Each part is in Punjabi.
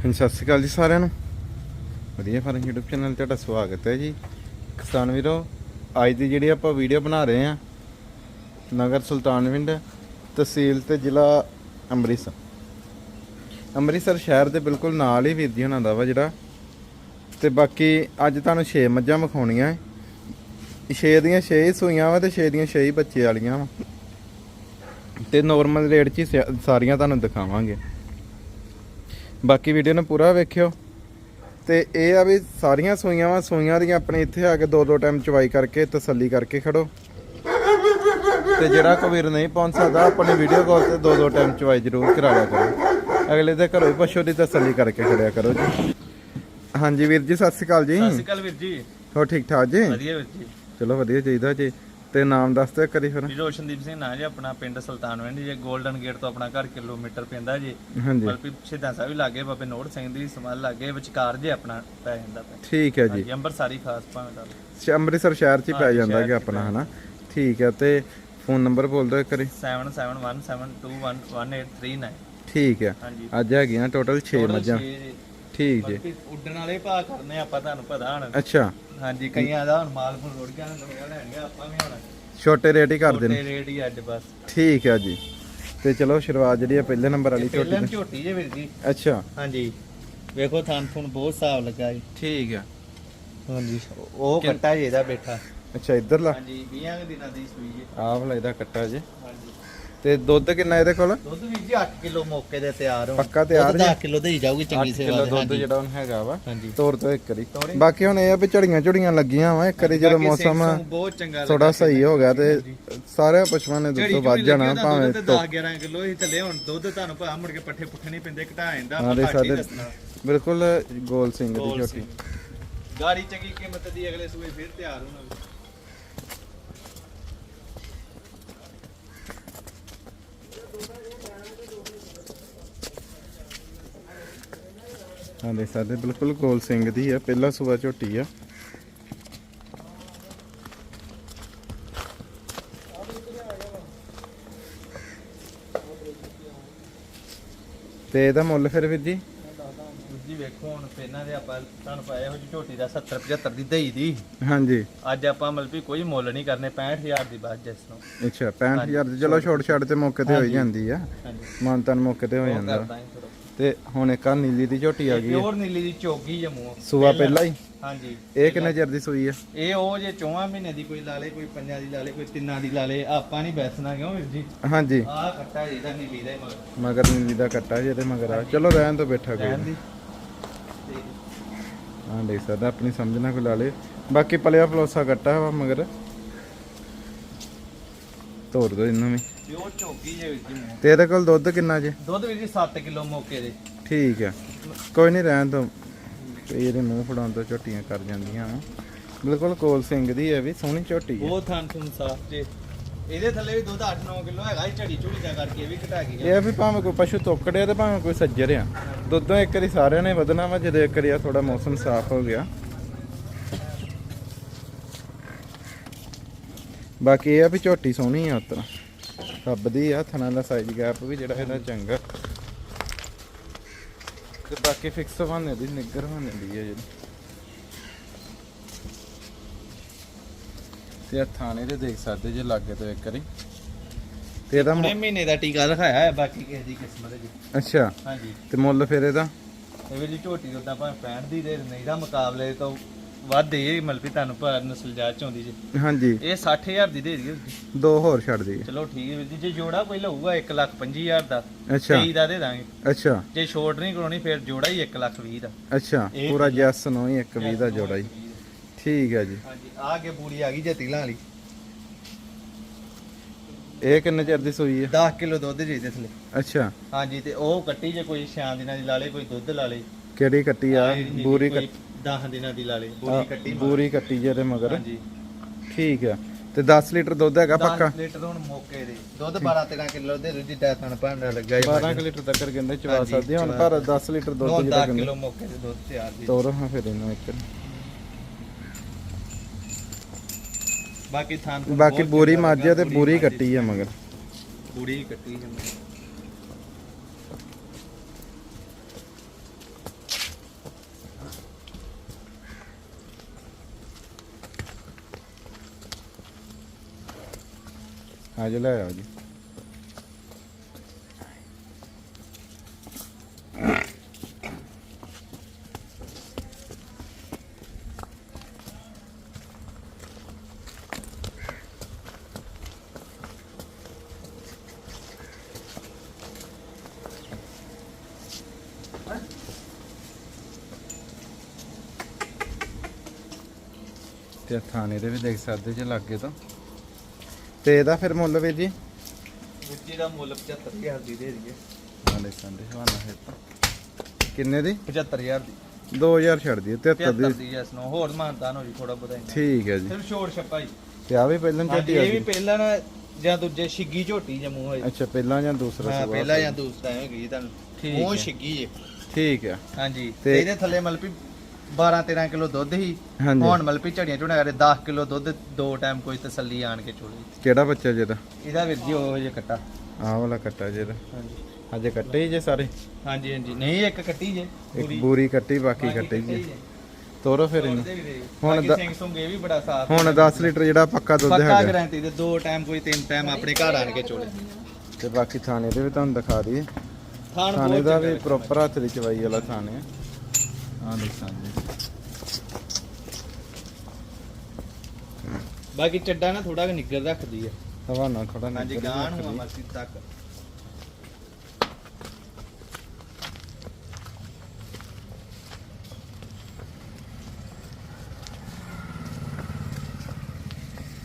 ਹਾਂਜੀ, ਸਤਿ ਸ਼੍ਰੀ ਅਕਾਲ ਜੀ ਸਾਰਿਆਂ ਨੂੰ। ਵਧੀਆ ਫਾਰਮ YouTube ਚੈਨਲ ਤੇ ਤੁਹਾਡਾ ਸਵਾਗਤ ਹੈ ਜੀ। ਕਿਸਾਨ ਵੀਰੋ, ਅੱਜ ਦੀ ਜਿਹੜੀ ਆਪਾਂ ਵੀਡੀਓ ਬਣਾ ਰਹੇ ਹਾਂ, ਨਗਰ ਸੁਲਤਾਨਵਿੰਡ ਤਹਿਸੀਲ ਤੇ ਜ਼ਿਲ੍ਹਾ ਅੰਮ੍ਰਿਤਸਰ। ਅੰਮ੍ਰਿਤਸਰ ਸ਼ਹਿਰ ਦੇ ਬਿਲਕੁਲ ਨਾਲ ਹੀ ਵੀਰ ਜੀ ਹੁਣਾਂ ਦਾ ਵਾ ਜਿਹੜਾ। ਤੇ ਬਾਕੀ ਅੱਜ ਤੁਹਾਨੂੰ 6 ਮੱਝਾਂ ਵਿਖਾਉਣੀਆਂ 6 ਦੀਆਂ 6 ਹੀ ਸੂਈਆਂ ਵਾ ਤੇ 6 ਦੀਆਂ 6 ਹੀ ਬੱਚੇ ਵਾਲੀਆਂ ਵਾ। ਤੇ ਨੋਰਮਲ ਰੇਟ 'ਚ ਹੀ ਸਿਆ- ਸਾਰੀਆਂ ਤੁਹਾਨੂੰ ਦਿਖਾਵਾਂਗੇ। ਬਾਕੀ ਵੀਡੀਓ ਨੂੰ ਪੂਰਾ ਵੇਖਿਓ। ਤੇ ਇਹ ਆ ਵੀ ਸਾਰੀਆਂ ਸੂਈਆਂ ਵਾ ਸੂਈਆਂ ਦੀਆਂ ਆਪਣੇ ਇੱਥੇ ਆ ਕੇ ਦੋ ਦੋ ਟਾਈਮ ਚਵਾਈ ਕਰਕੇ ਤਸੱਲੀ ਕਰਕੇ ਖੜੋ। ਤੇ ਜਿਹੜਾ ਵੀਰ ਨਹੀਂ ਪਹੁੰਚ ਸਕਦਾ ਆਪਣੀ ਵੀਡੀਓ ਕਾਲ ਤੇ ਦੋ ਦੋ ਟਾਈਮ ਚਵਾਈ ਜ਼ਰੂਰ ਕਰਾ ਲਿਆ ਕਰੋ। ਅਗਲੇ ਦੇ ਘਰੋਂ ਪਸ਼ੂ ਦੀ ਤਸੱਲੀ ਕਰਕੇ ਖੜਿਆ ਕਰੋ ਜੀ। ਹਾਂਜੀ ਵੀਰ ਜੀ ਸਤਿ ਸ਼੍ਰੀ ਅਕਾਲ ਜੀ। ਸਤਿ ਸ਼੍ਰੀ ਅਕਾਲ ਵੀਰ ਜੀ। ਹੋ ਠੀਕ ਠਾਕ ਜੀ? ਵਧੀਆ ਵੀਰ ਜੀ। ਚਲੋ ਵਧੀਆ ਚਾਹੀਦਾ ਜੀ। ਤੇ ਨਾਮ ਦੱਸ ਦਿਓ ਕਰੀ ਫਿਰ। ਜੀ ਰੋਸ਼ਨਦੀਪ ਸਿੰਘ ਨਾਂ ਜੀ ਆਪਣਾ ਪਿੰਡ ਸੁਲਤਾਨਵਿੰਡ ਜੀ 골ਡਨ ਗੇਟ ਤੋਂ ਆਪਣਾ ਘਰ ਕਿਲੋਮੀਟਰ ਪੈਂਦਾ ਜੀ। ਹਾਂਜੀ। ਬਲਪੀ ਸਿੱਧਾ ਸਾਹਿਬ ਵੀ ਲਾਗੇ ਬਾਬੇ ਨੋੜ ਸਿੰਘ ਦੀ ਸਮਾਲ ਲਾਗੇ ਵਿਚਕਾਰ ਜੇ ਆਪਣਾ ਪੈ ਜਾਂਦਾ ਪਿਆ। ਠੀਕ ਹੈ ਜੀ। ਹਾਂਜੀ ਅੰਮ੍ਰਿਤਸਰੀ ਖਾਸ ਭਾਵੇਂ ਦਾ ਸ਼- ਅੰਮ੍ਰਿਤਸਰ ਸ਼ਹਿਰ 'ਚ ਹੀ ਪੈ ਹਾਂਜੀ, ਜਾਂਦਾ ਸ਼ਹਿਰ ਕਿ 'ਚ ਆਪਣਾ ਹਨਾ? ਠੀਕ ਹੈ ਤੇ ਫੋਨ ਨੰਬਰ ਬੋਲ ਦਿਓ ਇੱਕ ਵਾਰੀ। 7717211839 ਠੀਕ ਹੈ। ਹਾਂਜੀ। ਅੱਜ ਹੈਗੀਆਂ ਟੋਟਲ 6 Total ਮੱਝਾਂ। ਠੀਕ ਜੀ। ਉੱਡਣ ਵਾਲੇ ਭਾਅ ਕਰਨੇ ਆਪਾਂ ਤੁਹਾਨੂੰ ਪਤਾ ਹਣ। ਅੱਛਾ। ਹਾਂਜੀ ਕਈਆਂ ਦਾ ਹੁਣ ਮਾਲ ਫੁੱਲ ਰੋੜ ਗਿਆ ਨਵੇਂ ਲੈਣਗੇ ਆਪਾਂ ਵੀ ਹੁਣ ਛੋਟੇ ਰੇਟ ਹੀ ਕਰ ਦੇਣੇ ਛੋਟੇ ਰੇਟ ਹੀ ਅੱਜ ਬਸ। ਠੀਕ ਹੈ ਜੀ। ਤੇ ਚਲੋ ਸ਼ੁਰੂਆਤ ਜਿਹੜੀ ਆ ਪਹਿਲੇ ਨੰਬਰ ਵਾਲੀ ਝੋਟੀ ਪਹਿਲਾਂ ਦੀ ਝੋਟੀ ਜੇ ਵੀਰ ਜੀ। ਅੱਛਾ। ਹਾਂਜੀ। ਵੇਖੋ ਥਾਨ ਥੁਨ ਬਹੁਤ ਸਾਫ਼ ਲੱਗਾ ਜੀ। ਠੀਕ ਹੈ ਹਾਂਜੀ। ਉਹ ਕੱਟਾ ਜੀ ਇਹਦਾ ਬੈਠਾ। ਅੱਛਾ ਇੱਧਰਲਾ ਹਾਂਜੀ 20 ਕੁ ਦਿਨਾਂ ਦੀ ਸੂਈ ਜੀ। ਆਹ ਵਾਲਾ ਇਹਦਾ ਕੱਟਾ ਜੀ। ਹਾਂਜੀ। ਤੇ ਦੁੱਧ ਕਿੰਨਾ ਇਹਦੇ ਕੋਲ? ਦੁੱਧ ਵੀ ਜੀ 8 ਕਿਲੋ ਮੌਕੇ ਦੇ ਤਿਆਰ ਹੋ। ਪੱਕਾ ਤਿਆਰ ਜੀ? 10 ਕਿਲੋ ਦੇ ਹੀ ਜਾਊਗੀ 8 ਚੰਗੀ ਕਿਲੋ ਸੇਵਾ ਦੁੱਧ ਜਿਹੜਾ ਹੁਣ ਹੈਗਾ ਵਾ ਤੋਰ ਤੋਂ ਇੱਕ ਤੋਰੀ। ਬਾਕੀ ਹੁਣ ਇਹ ਆ ਵੀ ਝੜੀਆਂ ਝੜੀਆਂ ਲੱਗੀਆਂ ਵਾ ਇੱਕ ਵਾਰੀ ਜਦੋਂ ਮੌਸਮ ਥੋੜਾ ਸਹੀ ਹੋ ਗਿਆ ਤੇ ਸਾਰੇ ਪਸ਼ੂਆਂ ਨੇ ਦੁੱਧ ਵੱਧ ਜਾਣਾ ਭਾਵੇਂ ਤੇ 10 11 ਕਿਲੋ ਹੀ ਥੱਲੇ ਹੁਣ ਦੁੱਧ ਤੁਹਾਨੂੰ ਭਾ ਮੁੜ ਕੇ ਪੱਠੇ ਪੁੱਠੇ ਨਹੀਂ ਪੈਂਦੇ ਘਟਾ ਜਾਂਦਾ ਆਪਾਂ ਬਿਲਕੁਲ ਗੋਲ ਸਿੰਘ ਦੀ ਸਿੰਘ। ਗਾੜੀ ਚੰਗੀ ਕੀਮਤ ਦੀ ਅਗਲੇ ਸੂਏ ਫਿਰ ਤਿਆਰ ਹੋਣਾ। ਹਾਂ ਦੇ ਸਾਡੇ ਬਿਲਕੁਲ ਗੋਲ ਸਿੰਘ ਦੀ ਆ ਪਹਿਲਾ ਸੂਆ ਝੋਟੀ ਆ। ਤੇ ਇਹਦਾ ਮੁੱਲ ਫਿਰ ਵੀਰ ਜੀ? ਜੀ ਵੇਖੋ ਹੁਣ ਪਹਿਲਾਂ ਦੇ ਆਪਾਂ ਤੁਹਾਨੂੰ ਪਾਇਆ ਹੋ ਜੀ ਝੋਟੀ ਦਾ 70 75 ਦੀ ਦਈ ਦੀ। ਹਾਂਜੀ। ਅੱਜ ਆਪਾਂ ਵੀ ਕੋਈ ਮੁੱਲ ਨਹੀਂ ਕਰਨੇ 65000 ਦੀ ਬਾਅਦ ਜਿਸ ਨੂੰ। ਅੱਛਾ 65000 ਦੀ ਚਲੋ ਛੋਟ ਛਾੜ ਤੇ ਮੌਕੇ ਤੇ ਹੋ ਹੀ ਜਾਂਦੀ ਆ। ਹਾਂਜੀ। ਮਾਨਤਨ ਮੌਕੇ ਤੇ ਹੋ ਜਾਂਦਾ। ਤੇ ਹੁਣ ਇੱਕ ਆ ਨੀਲੀ ਦੀ ਝੋਟੀ ਆ ਗਈ। ਪਿਓਰ ਨੀਲੀ ਦੀ ਚੋਗੀ ਜਮੂ ਸੂਆ ਪਹਿਲਾ। ਹੀ? ਹਾਂਜੀ। ਇਹ ਕਿੰਨੇ ਚਿਰ ਦੀ ਸੂਈ ਆ? ਇਹ ਉਹ ਜੇ ਚੌਹਾਂ ਮਹੀਨੇ ਦੀ ਕੋਈ ਲਾ ਲੇ ਕੋਈ ਪੰਜਾਂ ਦੀ ਲਾ ਲੇ ਕੋਈ ਤਿੰਨਾਂ ਦੀ ਲਾ ਲੇ ਆਪਾਂ ਨਹੀਂ ਬੈਸਣਾ ਕਿਉਂ ਵੀਰ ਜੀ? ਹਾਂਜੀ। ਆਹ ਕੱਟਾ ਇਹਦਾ ਨੀਲੀ ਦਾ ਹੀ ਮਗਰ। ਮਗਰ ਨੀਲੀ ਦਾ ਕੱਟਾ ਜੇ ਤੇ ਮਗਰ ਆ। ਚਲੋ ਰਹਿਣ ਤੋਂ ਬੈਠਾ ਕੋਈ ਹਾਂ ਦੇਖ ਸਕਦਾ ਆਪਣੀ ਸਮਝ ਨਾਲ ਕੋਈ ਲਾ ਲੇ। ਬਾਕੀ ਪਲਿਆ ਪਲੋਸਾ ਕੱਟਾ ਵਾ ਮਗਰ। ਤੋੜ ਦੋ ਇਹਨੂੰ ਵੀ। ਪਿਓਰ ਚੋਗੀ ਜੇ ਵੀਰ ਜੀ ਮੂੰਹ। ਤੇ ਇਹਦੇ ਕੋਲ ਦੁੱਧ ਕਿੰਨਾ ਜੇ? ਦੁੱਧ ਵੀਰ ਜੀ 7 ਕਿਲੋ ਮੌਕੇ ਦੇ। ਠੀਕ ਆ। ਕੋਈ ਨਹੀਂ ਰਹਿਣ ਤੋਂ ਇਹਦੇ ਮੂੰਹ ਫੜਾਉਣ ਤੋਂ ਝੋਟੀਆਂ ਕਰ ਜਾਂਦੀਆਂ ਵਾਂ। ਬਿਲਕੁਲ ਕੋਲ ਸਿੰਘ ਦੀ ਹੈ ਵੀ ਸੋਹਣੀ ਝੋਟੀ ਹੈ ਬਹੁਤ ਥਾਨ ਥੁਨ ਸਾਫ਼ ਜੇ। ਇਹਦੇ ਥੱਲੇ ਵੀ ਦੁੱਧ 8-9 ਕਿਲੋ ਹੈਗਾ ਹੀ ਝੜੀ ਝੁੜੀ ਦਾ ਕਰਕੇ ਇਹ ਵੀ ਘਟਾ ਗਈ ਇਹ ਆ ਵੀ ਭਾਵੇਂ ਕੋਈ ਪਸ਼ੂ ਤੋਕੜਿਆ ਤੇ ਭਾਵੇਂ ਕੋਈ ਸੱਜਰ ਆ। ਦੁੱਧੋਂ ਇੱਕ ਵਾਰੀ ਸਾਰਿਆਂ ਨੇ ਵਧਣਾ ਵਾ ਜਦੋਂ ਇੱਕ ਵਾਰੀ ਆ ਥੋੜਾ ਮੌਸਮ ਸਾਫ਼ ਹੋ ਗਿਆ। ਬਾਕੀ ਇਹ ਆ ਵੀ ਝੋਟੀ ਸੋਹਣੀ ਆ ਉਤਰਾ ਰੱਬ ਦੀ ਆ ਥਣਾ ਦਾ ਸਾਈਜ਼ ਗੈਪ ਵੀ ਜਿਹੜਾ ਇਹਦਾ ਚੰਗਾ। ਤੇ ਬਾਕੀ ਫਿਕਸ ਬਣੇ ਦੀ ਨਿੱਗਰ ਬਣੇ ਦੀ ਆ ਜਿਹੜੀ। ਤੇ ਆ ਥਾਣੇ ਦੇ ਦੇਖ ਸਕਦੇ ਜੇ ਲੱਗੇ ਤੋਂ ਇੱਕ ਵਾਰੀ। ਤੇ ਇਹਦਾ ਮੁ- ਹੁਣੇ ਮਹੀਨੇ ਦਾ ਟੀਕਾ ਦਿਖਾਇਆ ਹੈ ਬਾਕੀ ਕਿਸੇ ਦੀ ਕਿਸਮਤ ਹੈ ਜੀ ਅੱਛਾ। ਹਾਂਜੀ। ਤੇ ਮੁੱਲ ਫਿਰ ਇਹਦਾ? ਇਹ ਵੀ ਜੀ ਝੋਟੀ ਉਦਾਂ ਭਾਵੇਂ 65 ਦੀ ਦੇ ਨਹੀਂ ਦਾ ਮੁਕਾਬਲੇ ਤੋਂ ਵੱਧ ਇਹ ਮਤਲਬ ਤੁਹਾਨੂੰ ਪਰ ਨਸਲ ਜਾਤ ਚ ਆਉਂਦੀ ਜੀ। ਹਾਂਜੀ। ਇਹ 60000 ਦੀ ਦੇ ਦਈਏ। ਦੋ ਹੋਰ ਛੱਡ ਦਈਏ ਚਲੋ ਠੀਕ ਹੈ ਵੀਰ ਜੀ ਜੇ ਜੋੜਾ ਕੋਈ ਲਊਗਾ 1 ਲੱਖ 25000 ਦਾ ਅੱਛਾ। 23 ਦਾ ਦੇ ਦਾਂਗੇ। ਅੱਛਾ। ਜੇ ਛੋਟ ਨਹੀਂ ਕਰਾਉਣੀ ਫਿਰ ਜੋੜਾ ਹੀ 1 ਲੱਖ 20 ਦਾ। ਅੱਛਾ ਪੂਰਾ ਜੈਸ ਨੋ ਹੀ ਇੱਕ ਵੀ ਦਾ ਜੋੜਾ ਹੀ। ਠੀਕ ਹੈ ਜੀ। ਹਾਂਜੀ ਆ ਕੇ ਪੂਰੀ ਆ ਗਈ ਜੇ ਤਿਲਾਂ ਵਾਲੀ। ਇਹ ਕਿੰਨੇ ਚਿਰ ਦੀ ਸੂਈ ਹੈ? 10 ਕਿਲੋ ਦੁੱਧ ਜੀ ਦੇ ਥਲੇ। ਅੱਛਾ। ਹਾਂਜੀ ਤੇ ਉਹ ਕੱਟੀ ਜੇ ਕੋਈ ਸ਼ਾਮ ਦਿਨਾਂ ਦੀ ਲਾ ਲੇ ਕੋਈ ਦੁੱਧ ਲਾ ਲੇ। ਕਿਹੜੀ ਕੱਟੀ ਆ? ਬੂਰੀ ਕੱਟੀ 10 ਦਿਨਾਂ ਦੀ ਲਾ ਲੇ ਬੂਰੀ ਕੱਟੀ ਬੂਰੀ ਮਗਰ। ਹਾਂਜੀ। ਠੀਕ ਹੈ ਤੇ 10 ਲੀਟਰ ਦੁੱਧ ਹੈਗਾ 10 ਪੱਕਾ? ਲੀਟਰ ਹੁਣ ਮੌਕੇ ਦੇ। ਦੁੱਧ 12 13 ਕਿਲੋ ਦੇ ਰੁਜੀ ਥਣ ਭਾਂਡਾ ਲੱਗਾ 12 ਕੁ ਲੀਟਰ ਤੱਕ ਕਹਿੰਦੇ ਚਵਾ ਹਾਂਜੀ, ਸਕਦੇ ਹੁਣ ਚਵਾ ਪਰ 10 ਲੀਟਰ ਦੁੱਧ 9 ਜਿਹੜਾ 10 ਕਹਿੰਦੇ। ਕਿਲੋ ਮੌਕੇ ਦੇ ਦੁੱਧ ਤਿਆਰ ਜੀ। ਤੋਰ ਹਾਂ ਫਿਰ ਇਹਨੂੰ ਇੱਕ। ਬਾਕੀ ਥਾਂ ਬਾਕੀ ਬੂਰੀ ਮੱਝ ਆ ਤੇ ਬੂਰੀ ਕੱਟੀ ਆ ਮਗਰ। ਬੂਰੀ ਕੱਟੀ ਹੈ ਅੱਜ ਲੈ ਆਓ ਜੀ। ਤੇ ਥਾਣੇ ਦੇ ਵੀ ਦੇਖ ਸਕਦੇ ਜੇ ਲੱਗੇ ਤਾਂ। ਤੇ ਇਹਦਾ ਫਿਰ ਮੁੱਲ ਵੀਰ ਜੀ? ਵਿੱਚੀ ਦਾ ਮੁੱਲ 75000 ਦੀ ਦੇ ਦਈਏ। ਨਾਲੇ ਸੰਦੇ ਹਵਾਨਾ ਹੈ ਤਾਂ। ਕਿੰਨੇ ਦੀ? 75000 ਦੀ। 2000 ਛੱਡ ਦਈਏ 73 73 ਦੀ ਨੂੰ ਹੋਰ ਮਾਨਤਾਨ ਹੋ ਜੀ ਥੋੜਾ ਇੰਨਾ। ਠੀਕ ਹੈ ਜੀ। ਸਿਰਫ ਛੋੜ ਛੱਪਾ ਜੀ। ਤੇ ਆ ਵੀ ਪਹਿਲਾਂ ਝੋਟੀ ਆ ਇਹ ਵੀ ਪਹਿਲਾਂ ਨਾ ਜਾਂ ਦੂਜੇ ਛਿੱਗੀ ਝੋਟੀ ਜਮੂ ਹੋਏ ਅੱਛਾ ਪਹਿਲਾਂ ਜਾਂ ਦੂਸਰਾ ਹਾਂ ਸੂਆ ਪਹਿਲਾਂ ਜਾਂ ਦੂਸਰਾ ਹੈ ਗਈ ਤੁਹਾਨੂੰ। ਠੀਕ ਉਹ ਹੈ। ਛਿੱਗੀ ਜੇ। ਠੀਕ ਹੈ। ਹਾਂਜੀ ਤੇ- ਇਹਦੇ ਥੱਲੇ ਮਤਲਬ 12 13 ਕਿਲੋ ਦੁੱਧ ਹੀ ਹਾਂਜੀ। ਹੁਣ ਮਤਲਬ ਵੀ ਝੜੀਆਂ ਝੁਣਾ ਕਰੇ 10 ਕਿਲੋ ਦੁੱਧ ਦੋ ਟਾਈਮ ਕੋਈ ਤਸੱਲੀ ਆਣ ਕੇ ਚੋਲੇ। ਕਿਹੜਾ ਬੱਚਾ ਜਿਹਦਾ ਇਹਦਾ? ਵੀਰ ਜੀ ਉਹ ਜੇ ਕੱਟਾ। ਆਹ ਵਾਲਾ ਕੱਟਾ ਜਿਹਦਾ ਹਾਂਜੀ। ਅਜੇ ਕੱਟੇ ਹੀ ਜੇ ਸਾਰੇ? ਹਾਂਜੀ ਹਾਂਜੀ। ਨਹੀਂ ਇੱਕ ਕੱਟੀ ਜੇ। ਇੱਕ ਬੂਰੀ ਕੱਟੀ ਬਾਕੀ ਕੱਟੇ ਜੀ। ਤੋਰੋ ਫਿਰ ਇਹਨੂੰ। ਹੁਣ ਹੁਣ ਦ- ਸਿੰਘ ਸੁੰਗ ਇਹ ਵੀ ਬੜਾ ਸਾਫ਼ ਹੁਣ 10 ਲੀਟਰ ਜਿਹੜਾ ਪੱਕਾ ਦੁੱਧ ਪੱਕਾ ਹੈਗਾ। ਗਾਰੰਟੀ ਦੇ ਦੋ ਟਾਈਮ ਕੋਈ ਤਿੰਨ ਟਾਈਮ ਆਪਣੇ ਘਰ ਆਣ ਕੇ ਚੋਲੇ। ਤੇ ਬਾਕੀ ਥਾਣੇ ਦੇ ਵੀ ਤੁਹਾਨੂੰ ਦਿਖਾ ਦਈਏ। ਥਾਣ ਥਾਣੇ ਬਹੁਤ ਦਾ ਵੀ ਪ੍ਰੋਪਰ ਹੱਥ ਦੀ ਚਵਾਈ ਵਾਲਾ ਥਾਣੇ ਆ। ਆਹ ਦੇਖ ਸਕਦੇ ਬਾਕੀ ਚੱਡਾ ਨਾ ਥੋੜਾ ਨਿੱਗਰ ਰੱਖਦੀ ਹੈ ਹਵਾਨਾ ਥੋੜਾ ਹਾਂਜੀ ਗਾਂ ਨੂੰ ਮਰਸੀ ਤੱਕ।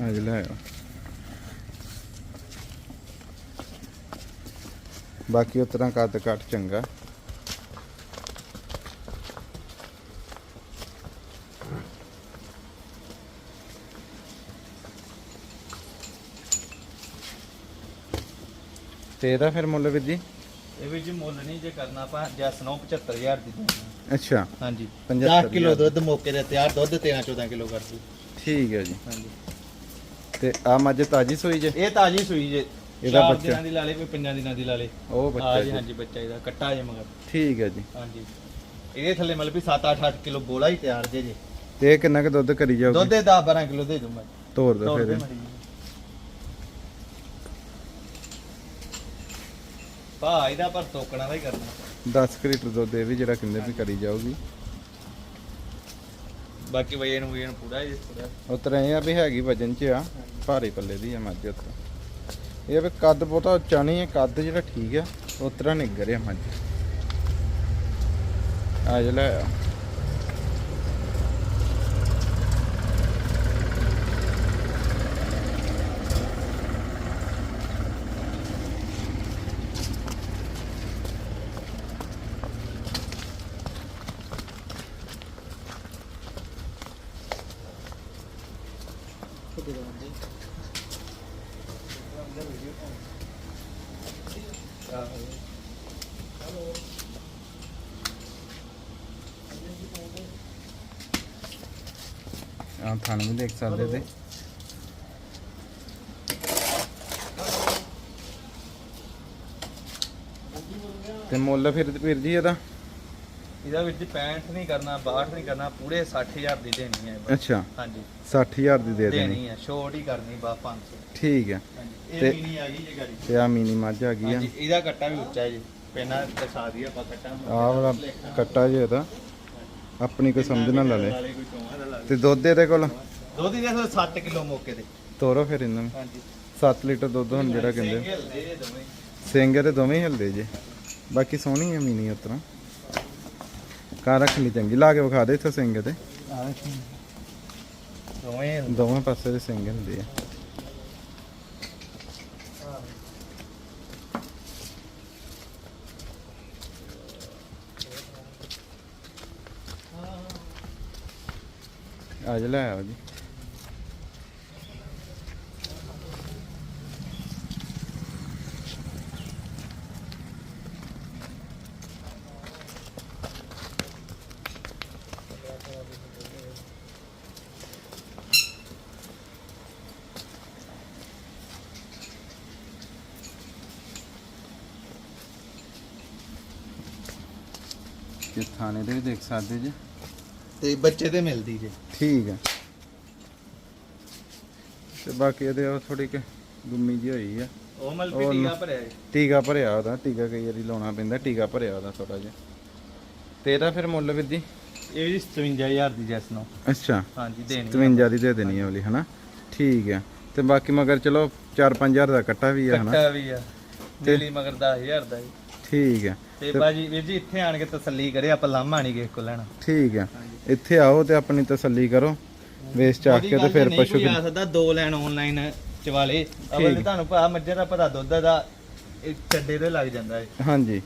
ਅੱਜ ਲੈ ਆਓ। ਬਾਕੀ ਉਤਰਾ ਕੱਦ ਕੱਟ ਚੰਗਾ। ਤੇ ਇਹਦਾ ਫਿਰ ਮੁੱਲ ਵੀਰ ਜੀ? ਇਹ ਵੀ ਜੀ ਮੁੱਲ ਨਹੀਂ ਜੇ ਕਰਨਾ ਆਪਾਂ ਜੈਸ ਨੂੰ 75000 ਦੀ ਦੇਣੀ ਹੈ। ਅੱਛਾ। ਹਾਂਜੀ। 75 10 ਕਿਲੋ ਦੁੱਧ ਮੌਕੇ ਤੇ ਤਿਆਰ ਦੁੱਧ 13 14 ਕਿਲੋ ਕਰਦੀ। ਠੀਕ ਹੈ ਜੀ। ਹਾਂਜੀ। ਤੇ ਆ ਮੱਝ ਤਾਜੀ ਸੋਈ ਜੇ? ਇਹ ਤਾਜੀ ਸੂਈ ਜੇ। ਇਹਦਾ ਚਾਰ ਬੱਚਾ? ਦਿਨਾਂ ਦੀ ਲਾ ਲੇ ਕੋਈ ਪੰਜਾਂ ਦਿਨਾਂ ਦੀ ਲਾ ਲੇ ਉਹ ਬੱਚਾ ਹਾਂਜੀ ਜੀ। ਹਾਂਜੀ ਬੱਚਾ ਇਹਦਾ। ਕੱਟਾ ਜੇ ਮਗਰ। ਠੀਕ ਹੈ ਜੀ। ਹਾਂਜੀ। ਇਹਦੇ ਥੱਲੇ ਮਤਲਬ ਵੀ 7 8 8 ਕਿਲੋ ਬੋਲਾ ਹੀ ਤਿਆਰ ਜੇ ਜੇ। ਤੇ ਇਹ ਕਿੰਨਾ ਕੁ ਦੁੱਧ ਕਰੀ ਦੁੱਧ ਜਾਊਗੀ ਦੇ 10 12 ਕਿਲੋ ਦੇ ਦੂੰ ਮੈਂ। ਤੋਰ ਦੋ ਤੋੜ ਫਿਰ ਦੇ ਇਹ। ਮੜੀ ਭਾ ਇਹਦਾ ਪਰ ਤੋਕਣਾ ਦਾ ਹੀ ਕਰਨਾ। 10 ਕੁ ਲੀਟਰ ਦੁੱਧ ਇਹ ਵੀ ਜਿਹੜਾ ਕਹਿੰਦੇ ਵੀ ਕਰੀ ਜਾਊਗੀ। ਬਾਕੀ ਵਜੇ ਨੂੰ ਵਜੇ ਨੂੰ ਪੂਰਾ ਹੀ ਪੂਰਾ ਉਤਰ ਇਹ ਆ ਵੀ ਹੈਗੀ ਵਜਨ ਚ ਆ ਭਾਰੀ ਪੱਲੇ ਦੀ ਆ ਮੱਝ ਉੱਤੇ। ਇਹ ਵੀ ਕੱਦ ਬਹੁਤਾ ਉੱਚਾ ਨਹੀਂ ਹੈ ਕੱਦ ਜਿਹੜਾ ਠੀਕ ਆ ਉਤਰਾ ਨਿੱਗਰ ਆ ਮੱਝ। ਆ ਜਾ ਆ। ਆ ਵੀ ਦੇਖ ਸਕਦੇ ਤੇ ਤੇ ਮੁੱਲ ਫਿਰ ਵੀਰ ਜੀ ਇਹਦਾ ਇਹਦਾ ਵਿੱਚ 65 ਨਹੀਂ ਕਰਨਾ 62 ਨਹੀਂ ਕਰਨਾ ਪੂਰੇ 60000 ਦੀ ਦੇਣੀ ਹੈ ਇਹ ਬਸ। ਅੱਛਾ। ਹਾਂਜੀ। 60000 ਦੀ ਦੇ ਦੇਣੀ। ਦੇਣੀ ਹੈ ਛੋਟ ਹੀ ਕਰਨੀ ਬਾ 500 ਠੀਕ ਹੈ। ਹਾਂਜੀ ਤੇ- ਇਹ ਮਿਨੀ ਆ ਗਈ ਜੇ ਗਾੜੀ। ਤੇ ਆ ਮੀਨੀ ਮੱਝ ਆ ਗਈ ਆ। ਹਾਂਜੀ ਇਹਦਾ ਕੱਟਾ ਵੀ ਉੱਚਾ ਹੈ ਜੀ। ਪਹਿਲਾਂ ਦਿਖਾ ਦਈਏ ਆਪਾਂ ਕੱਟਾ ਆਹ ਵਾਲਾ ਕੱਟਾ ਜੇ ਇਹਦਾ। ਆਪਣੀ ਕੋਈ ਸਮਝ ਨਾ ਲਾ ਲੈ। ਨਾਲੇ ਕੋਈ ਚੋਹਾਂ ਦਾ ਲਾ ਤੇ ਦੁੱਧ ਇਹਦੇ ਕੋਲ? ਦੁੱਧ ਦੀ ਦੇਖੋ 7 ਕਿਲੋ ਮੌਕੇ ਤੇ। ਤੋਰੋ ਫਿਰ ਇਹਨਾਂ ਨੂੰ ਹਾਂਜੀ। 7 ਲੀਟਰ ਦੁੱਧ ਹੁਣ ਜਿਹੜਾ ਕਹਿੰਦੇ। ਸਿੰਘ ਤੇ ਦੋਵੇਂ। ਹੀ ਹਿਲਦੇ ਜੇ। ਬਾਕੀ ਸੋਹਣੀ ਹੈ ਮੀਨੀ ਉਤਰਾ ਕਾਰ ਰੱਖ ਲਈ ਚੰਗੀ ਲਾ ਕੇ ਵਿਖਾ ਦੇ ਇੱਥੇ ਸਿੰਘ ਤੇ। ਦੋਵੇਂ। ਦੋਵੇਂ ਪਾਸੇ ਦੇ ਸਿੰਘ ਹੁੰਦੇ ਆ। ਅੱਜ ਲੈ ਆਓ ਜੀ। ਕਿ ਥਾਣੇ ਦੇ ਵੀ ਦੇਖ ਸਕਦੇ ਜੀ। ਤੇ ਬੱਚੇ ਤੇ ਮਿਲਦੀ ਜੇ। ਠੀਕ ਹੈ ਤੇ ਬਾਕੀ ਇਹਦੇ ਉਹ ਥੋੜੀ ਕਿ ਗੁੰਮੀ ਜੀ ਹੋਈ ਆ। ਉਹ ਮਲਪੀ ਉਹ ਟੀਕਾ ਭਰਿਆ ਹੈ ਟੀਕਾ ਭਰਿਆ ਉਹਦਾ ਟੀਕਾ ਕਈ ਵਾਰੀ ਲਾਉਣਾ ਪੈਂਦਾ ਟੀਕਾ ਭਰਿਆ ਉਹਦਾ ਥੋੜਾ ਜਿਹਾ। ਤੇ ਇਹਦਾ ਫਿਰ ਮੁੱਲ ਵੀਰ ਜੀ? ਇਹ ਜੀ 57000 ਦੀ ਜੈਸ ਨੂੰ ਅੱਛਾ। ਹਾਂਜੀ ਦੇਣੀ 57 ਦੀ ਦੇ ਦੇਣੀ ਹੈ ਵਾਲੀ ਹਨਾ? ਠੀਕ ਆ। ਤੇ ਬਾਕੀ ਮਗਰ ਚਲੋ 4-5000 ਦਾ ਕੱਟਾ ਵੀ ਆ ਹਨਾ? ਕੱਟਾ ਵੀ ਆ। ਨੀਲੀ ਮਗਰ 10000 ਦਾ ਜੀ ਠੀਕ ਆ ਤੇ ਬਾਜੀ ਵੀਰ ਜੀ ਇੱਥੇ ਆਣ ਕੇ ਤਸੱਲੀ ਕਰੇ ਆਪਾਂ ਲਾਮਾ ਨਹੀਂ ਕਿਸੇ ਕੋ ਲੈਣਾ। ਠੀਕ ਆ ਇੱਥੇ ਆਓ ਤੇ ਆਪਣੀ ਤਸੱਲੀ ਕਰੋ। ਵੇਸ ਚਾਕ ਕੇ ਤੇ ਫਿਰ ਪਸ਼ੂ ਆ ਸਕਦਾ ਦੋ ਲੈਣ ਆਨਲਾਈਨ ਚਵਾਲੇ। ਅਵਲ ਤੁਹਾਨੂੰ ਭਾ ਮੱਝਾਂ ਦਾ ਪਤਾ ਦੁੱਧ ਦਾ ਇਹ ਚੱਡੇ ਤੇ ਲੱਗ ਜਾਂਦਾ ਹੈ ਹਾਂਜੀ।